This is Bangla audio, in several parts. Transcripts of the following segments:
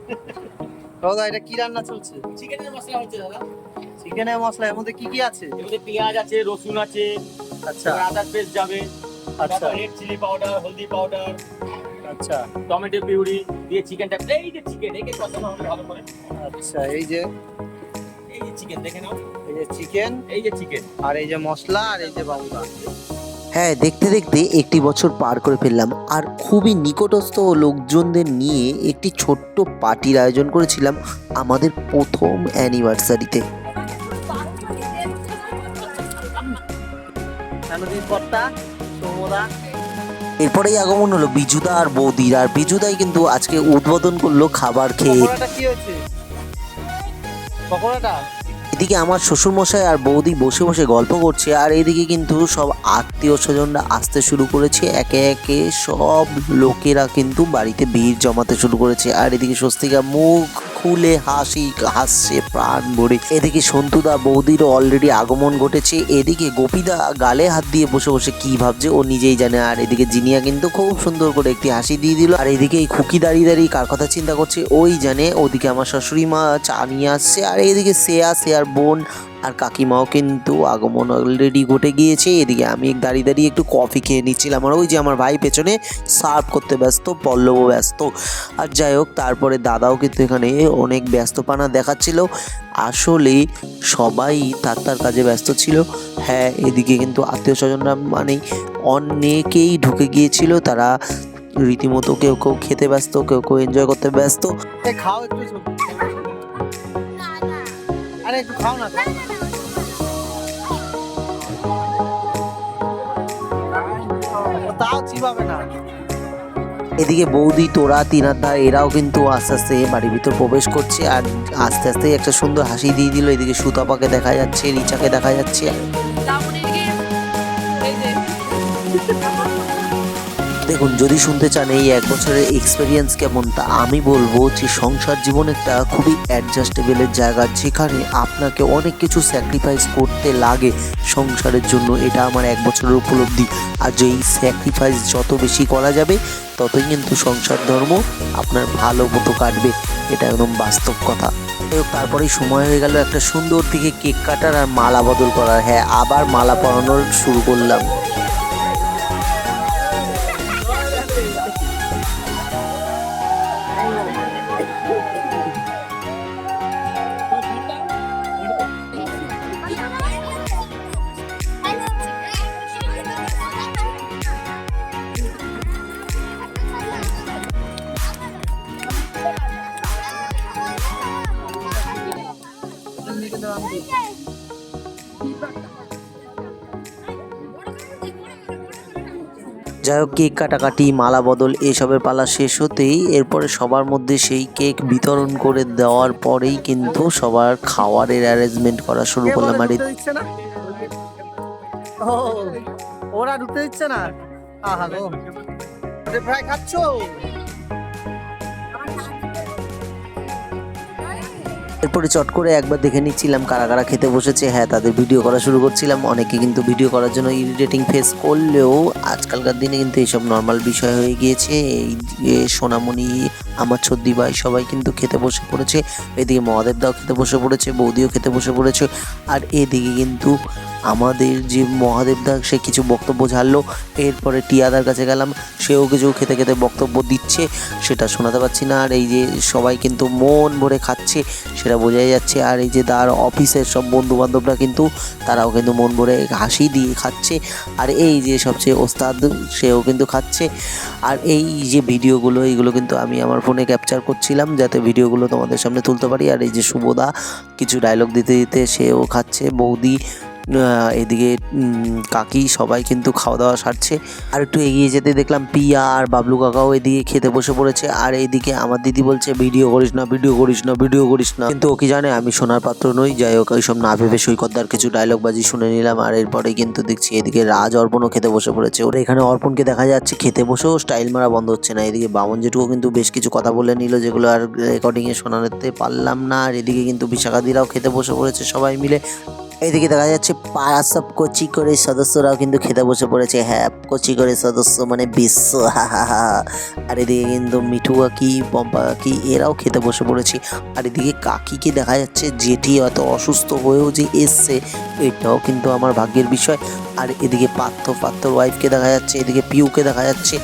দাদা এটা কি রান্না চলছে? চিকেনের মশলা হচ্ছে দাদা। চিকেনের মশলা এর মধ্যে কি কি আছে? এর মধ্যে পেঁয়াজ আছে রসুন আছে আচ্ছা। আদা পেস্ট যাবে আচ্ছা। রেড চিলি পাউডার হলদি পাউডার আচ্ছা। টমেটো পিউরি দিয়ে চিকেনটা এই যে চিকেন একে কষানো হবে ভালো করে আচ্ছা এই যে এই যে চিকেন দেখে নাও। এই যে চিকেন এই যে চিকেন আর এই যে মশলা আর এই যে বাবুদা হ্যাঁ দেখতে দেখতে একটি বছর পার করে ফেললাম আর খুবই নিকটস্থ লোকজনদের নিয়ে একটি ছোট্ট পার্টির আয়োজন করেছিলাম আমাদের প্রথম অ্যানিভার্সারিতে। এরপরেই আগমন হলো বিজুদা আর বৌদির। আর বিজুদাই কিন্তু আজকে উদ্বোধন করল খাবার খেয়ে। পকোড়াটা? এদিকে আমার শ্বশুরমশাই আর বৌদি বসে বসে গল্প করছে, আর এদিকে কিন্তু সব আত্মীয় স্বজনরা আসতে শুরু করেছে। একে একে সব লোকেরা কিন্তু বাড়িতে ভিড় জমাতে শুরু করেছে। আর এদিকে স্বস্তিকা মুখ খুলে হাসি, হাসছে, প্রাণ ভরে। এদিকে সন্তুদা বৌদিরও অলরেডি আগমন ঘটেছে। এদিকে গোপীদা গালে হাত দিয়ে বসে বসে কি ভাবছে ও নিজেই জানে। আর এদিকে জিনিয়া কিন্তু খুব সুন্দর করে একটি হাসি দিয়ে দিল। আর এদিকে এই খুকি দাঁড়িয়ে দাঁড়িয়ে কার কথা চিন্তা করছে ওই জানে। ওদিকে আমার শাশুড়ি মা চা নিয়ে আসছে। আর এদিকে শ্রেয়া, শ্রেয়ার বোন আর কাকিমাও কিন্তু আগমন অলরেডি ঘটে গিয়েছে। এদিকে আমি দাঁড়িয়ে দাঁড়িয়ে একটু কফি খেয়ে নিচ্ছিলাম। আর ওই যে আমার ভাই পেছনে সার্ভ করতে ব্যস্ত, পল্লবও ব্যস্ত। আর যাই হোক, তারপরে দাদাও কিন্তু এখানে অনেক ব্যস্তপানা দেখাচ্ছিল। আসলে সবাই তার তার কাজে ব্যস্ত ছিল। হ্যাঁ এদিকে কিন্তু আত্মীয় স্বজনরা মানে অনেকেই ঢুকে গিয়েছিল। তারা রীতিমতো কেউ কেউ খেতে ব্যস্ত, কেউ কেউ এনজয় করতে ব্যস্ত। খাও একটু। আরে একটু খাও না তাও চিবাবে না। এদিকে বৌদি তোরা তিনাদা এরাও কিন্তু আস্তে আস্তে বাড়ির ভিতর প্রবেশ করছে আর আস্তে আস্তে একটা সুন্দর হাসি দিয়ে দিল। এদিকে সুতাপাকে দেখা যাচ্ছে রিচাকে দেখা যাচ্ছে। দেখুন, যদি শুনতে চান এই এক বছরের এক্সপিরিয়েন্স কেমন, তা আমি বলব যে সংসার জীবন একটা খুবই অ্যাডজাস্টেবলের জায়গা, যেখানে আপনাকে অনেক কিছু স্যাক্রিফাইস করতে লাগে সংসারের জন্য। এটা আমার এক বছরের উপলব্ধি। আর যেই স্যাক্রিফাইস যত বেশি করা যাবে, ততই কিন্তু সংসার ধর্ম আপনার ভালো মতো কাটবে। এটা একদম বাস্তব কথা। তারপরেই সময় হয়ে গেল একটা সুন্দর দিকে কেক কাটার আর মালা বদল করার। হ্যাঁ আবার মালা পরানোর শুরু করলাম। যাই হোক কেক কাটাকাটি মালা বদল এসবের পালা শেষ হতেই এরপরে সবার মধ্যে সেই কেক বিতরণ করে দেওয়ার পরেই কিন্তু সবার খাওয়ারের অ্যারেঞ্জমেন্ট করা শুরু করলাম। আর ওরা ঢুকতে দিচ্ছে না? আহা গো। ফ্রাই খাচ্ছো? এরপরে চট করে একবার দেখে নিচ্ছিলাম কারা কারা খেতে বসেছে। হ্যাঁ তাদের ভিডিও করা শুরু করছিলাম। অনেকে কিন্তু ভিডিও করার জন্য ইরিটেটিং ফেস করলেও আজকালকার দিনে কিন্তু এইসব নর্মাল বিষয় হয়ে গিয়েছে। এই যে সোনামণি, আমার ছদ্দি ভাই সবাই কিন্তু খেতে বসে পড়েছে। এদিকে মহাদেব দাও খেতে বসে পড়েছে, বৌদিও খেতে বসে পড়েছে। আর এদিকে কিন্তু আমাদের যে মহাদেব দা, সে কিছু বক্তব্য ঝাড়লো। এরপরে টিয়াদার কাছে গেলাম, সেও কিছু খেতে খেতে বক্তব্য দিচ্ছে, সেটা শোনাতে পারছি না। আর এই যে সবাই কিন্তু মন ভরে খাচ্ছে, সেটা বোঝাই যাচ্ছে। আর এই যে তার অফিসের সব বন্ধু বান্ধবরা কিন্তু, তারাও কিন্তু মন ভরে হাসি দিয়ে খাচ্ছে। আর এই যে সবচেয়ে ওস্তাদ, সেও কিন্তু খাচ্ছে। আর এই যে ভিডিওগুলো, এইগুলো কিন্তু আমি আমার ফোনে ক্যাপচার করছিলাম, যাতে ভিডিওগুলো তোমাদের সামনে তুলতে পারি। আর এই যে শুভদা, কিছু ডায়লগ দিতে দিতে সেও খাচ্ছে। বৌদি এদিকে কাকি সবাই কিন্তু খাওয়া দাওয়া সারছে। আর একটু এগিয়ে যেতে দেখলাম পিয়া আর বাবলু কাকাও এদিকে খেতে বসে পড়েছে। আর এইদিকে আমার দিদি বলছে, ভিডিও করিস না, ভিডিও করিস না, ভিডিও করিস না। কিন্তু ও কি জানে, আমি শোনার পাত্র নই। যাই হোক, এইসব না ভেবে সৈকতদার কিছু ডায়লগ বাজি শুনে নিলাম। আর এরপরে কিন্তু দেখছি এদিকে রাজ অর্পণও খেতে বসে পড়েছে। ওরা এখানে অর্পণকে দেখা যাচ্ছে, খেতে বসেও স্টাইল মারা বন্ধ হচ্ছে না। এদিকে বামন জেঠুও কিন্তু বেশ কিছু কথা বলে নিল, যেগুলো আর রেকর্ডিংয়ে শোনাতে পারলাম না। আর এদিকে কিন্তু বিশাখাদিরাও খেতে বসে পড়েছে সবাই মিলে। এদিকে দেখা যাচ্ছে পাড়া সব কচি করে সদস্যরাও কিন্তু খেতে বসে পড়েছে। হ্যাঁ কচি করে সদস্য মানে বিশ্ব আর এদিকে কিন্তু মিঠু কাকি, পম্পা কাকি, এরাও খেতে বসে পড়েছে। আর এদিকে কাকিকে দেখা যাচ্ছে যেটি এত অসুস্থ হয়েও যে এসছে, এটাও কিন্তু আমার ভাগ্যের বিষয়। আর এদিকে পার্থ, পার্থর ওয়াইফকে দেখা যাচ্ছে, এদিকে পিউকে দেখা যাচ্ছে।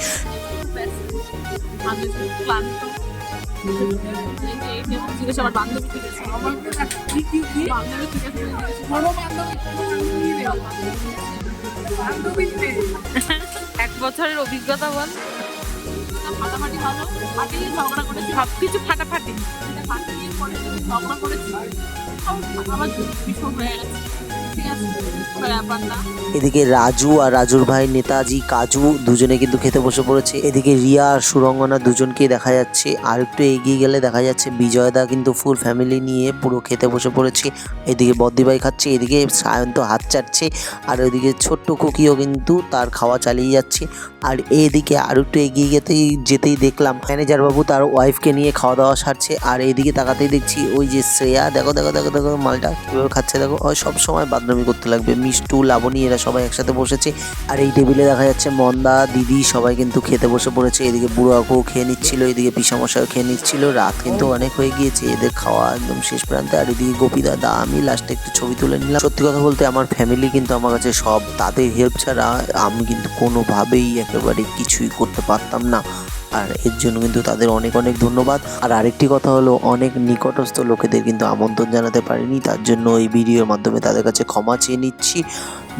এক বছরের অভিজ্ঞতা বল। করেছি সব কিছু ফাটাফাটি ঝগড়া করেছি। আমার ভীষণ হয়ে গেছে। এদিকে রাজু আর রাজুর ভাই নেতাজি, কাজু দুজনে কিন্তু খেতে বসে পড়েছে। এদিকে রিয়া আর সুরঙ্গনা দুজনকেই দেখা যাচ্ছে। আর একটু এগিয়ে গেলে দেখা যাচ্ছে বিজয়দা কিন্তু ফুল ফ্যামিলি নিয়ে পুরো খেতে বসে পড়েছে। এদিকে বদ্দিভাই খাচ্ছে, এদিকে সায়ন্ত হাত চাটছে আর ওইদিকে ছোট্ট কুকিও কিন্তু তার খাওয়া চালিয়ে যাচ্ছে। আর এদিকে আর একটু এগিয়ে যেতেই যেতেই দেখলাম ম্যানেজার বাবু তার ওয়াইফকে নিয়ে খাওয়া দাওয়া সারছে। আর এইদিকে তাকাতেই দেখছি ওই যে শ্রেয়া, দেখো দেখো দেখো দেখো, মালটা কীভাবে খাচ্ছে, দেখো সব সময় বাদরামি করতে লাগবে। মিষ্টু, লাবণী, এরা সবাই একসাথে বসেছে। আর এই টেবিলে দেখা যাচ্ছে মন্দা, দিদি সবাই কিন্তু খেতে বসে পড়েছে। এদিকে বুড়ো কাকু খেয়ে নিচ্ছিল, এদিকে পিসামশাও খেয়ে নিচ্ছিল। রাত কিন্তু অনেক হয়ে গিয়েছে। এদের খাওয়া একদম শেষ প্রান্তে। আর এদিকে গোপী দাদা, আমি লাস্টে একটু ছবি তুলে নিলাম। সত্যি কথা বলতে আমার ফ্যামিলি কিন্তু আমার কাছে সব, তাদের হেল্প ছাড়া আমি কিন্তু কোনোভাবেই একেবারে কিছুই করতে পারতাম না। আর এর জন্য কিন্তু তাদের অনেক অনেক ধন্যবাদ। আর আরেকটি কথা হলো অনেক নিকটস্থ লোকেদের কিন্তু আমন্ত্রণ জানাতে পারিনি তার জন্য এই ভিডিওর মাধ্যমে তাদের কাছে ক্ষমা চেয়ে নিচ্ছি।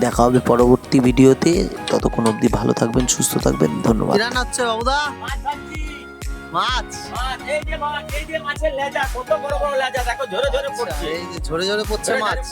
দেখা হবে পরবর্তী ভিডিওতে ততক্ষণ অবধি ভালো থাকবেন সুস্থ থাকবেন ধন্যবাদ। মাছ। এই যে মাছ এই যে মাছের লেজা কত বড় বড় লেজা দেখো ঝরে ঝরে পড়ছে। এই যে ঝরে ঝরে পড়ছে মাছ।